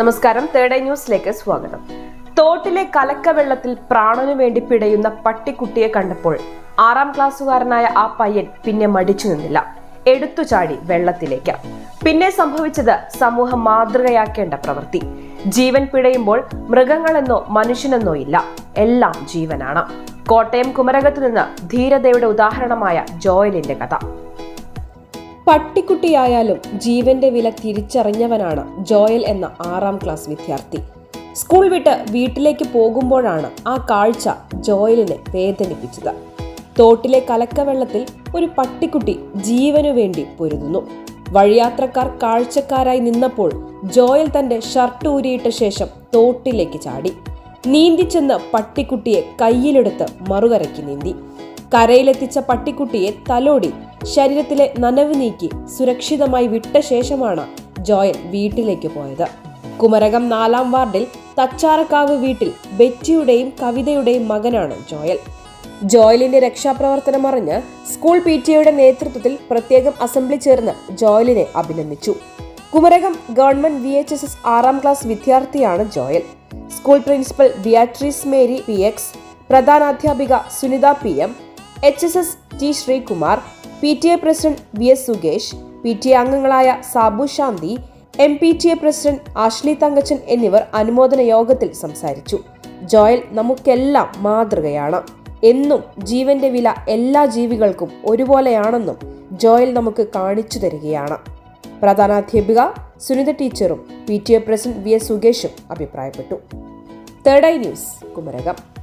നമസ്കാരം. തേർഡ് ന്യൂസിലേക്ക് സ്വാഗതം. തോട്ടിലെ കലക്കവെള്ളത്തിൽ പ്രാണനു വേണ്ടി പിടയുന്ന പട്ടിക്കുട്ടിയെ കണ്ടപ്പോൾ ആറാം ക്ലാസ്സുകാരനായ ആ പയ്യൻ പിന്നെ മടിച്ചു നിന്നില്ല. എടുത്തുചാടി വെള്ളത്തിലേക്ക്. പിന്നെ സംഭവിച്ചത് സമൂഹം മാതൃകയാക്കേണ്ട പ്രവൃത്തി. ജീവൻ പിടയുമ്പോൾ മൃഗങ്ങളെന്നോ മനുഷ്യനെന്നോ ഇല്ല. എല്ലാം ജീവനാണ്. കോട്ടയം കുമരകത്ത് നിന്ന് ധീരതയുടെ ഉദാഹരണമായ ജോയലിന്റെ കഥ. പട്ടിക്കുട്ടിയായാലും ജീവന്റെ വില തിരിച്ചറിഞ്ഞവനാണ് ജോയൽ എന്ന ആറാം ക്ലാസ് വിദ്യാർത്ഥി. സ്കൂൾ വിട്ട് വീട്ടിലേക്ക് പോകുമ്പോഴാണ് ആ കാഴ്ച ജോയലിനെ വേദനിപ്പിച്ചത്. തോട്ടിലെ കലക്കവെള്ളത്തിൽ ഒരു പട്ടിക്കുട്ടി ജീവനു വേണ്ടി പൊരുതുന്നു. വഴിയാത്രക്കാർ കാഴ്ചക്കാരായി നിന്നപ്പോൾ ജോയൽ തന്റെ ഷർട്ട് ഊരിയിട്ട ശേഷം തോട്ടിലേക്ക് ചാടി. നീന്തിച്ചെന്ന് പട്ടിക്കുട്ടിയെ കയ്യിലെടുത്ത് മറുകരയ്ക്ക് നീന്തി. കരയിലെത്തിച്ച പട്ടിക്കുട്ടിയെ തലോടി ശരീരത്തിലെ നനവ് നീക്കി സുരക്ഷിതമായി വിട്ട ശേഷമാണ് ജോയൽ വീട്ടിലേക്ക് പോയത്. കുമരകം നാലാം വാർഡിൽ തച്ചാറക്കാവ് വീട്ടിൽ ബെറ്റിയുടെയും കവിതയുടെയും മകനാണ് ജോയൽ. ജോയലിന്റെ രക്ഷാപ്രവർത്തനം അറിഞ്ഞ് സ്കൂൾ പി ടി എയുടെ നേതൃത്വത്തിൽ പ്രത്യേകം അസംബ്ലി ചേർന്ന് ജോയലിനെ അഭിനന്ദിച്ചു. Kumarakom government V H S S ആറാം ക്ലാസ് വിദ്യാർത്ഥിയാണ് Joel. School principal Beatrice Mary P X പ്രധാനാധ്യാപിക Sunitha P M H S S T Sreekumar P T A president V S Sukesh P T A അംഗങ്ങളായ Sabu Shanthi M P T A president Ashley Thankachan എന്നിവർ അനുമോദന യോഗത്തിൽ സംസാരിച്ചു. Joel നമുക്കെല്ലാം മാതൃകയാണ്. എന്നും ജീവന്റെ വില എല്ലാ ജീവികൾക്കും ഒരുപോലെയാണെന്നും ജോയൽ നമുക്ക് കാണിച്ചു തരികയാണ്. പ്രധാനാധ്യാപിക സുനിത ടീച്ചറും P T A president V S സുകേഷും അഭിപ്രായപ്പെട്ടു. Third eye news Kumarakom.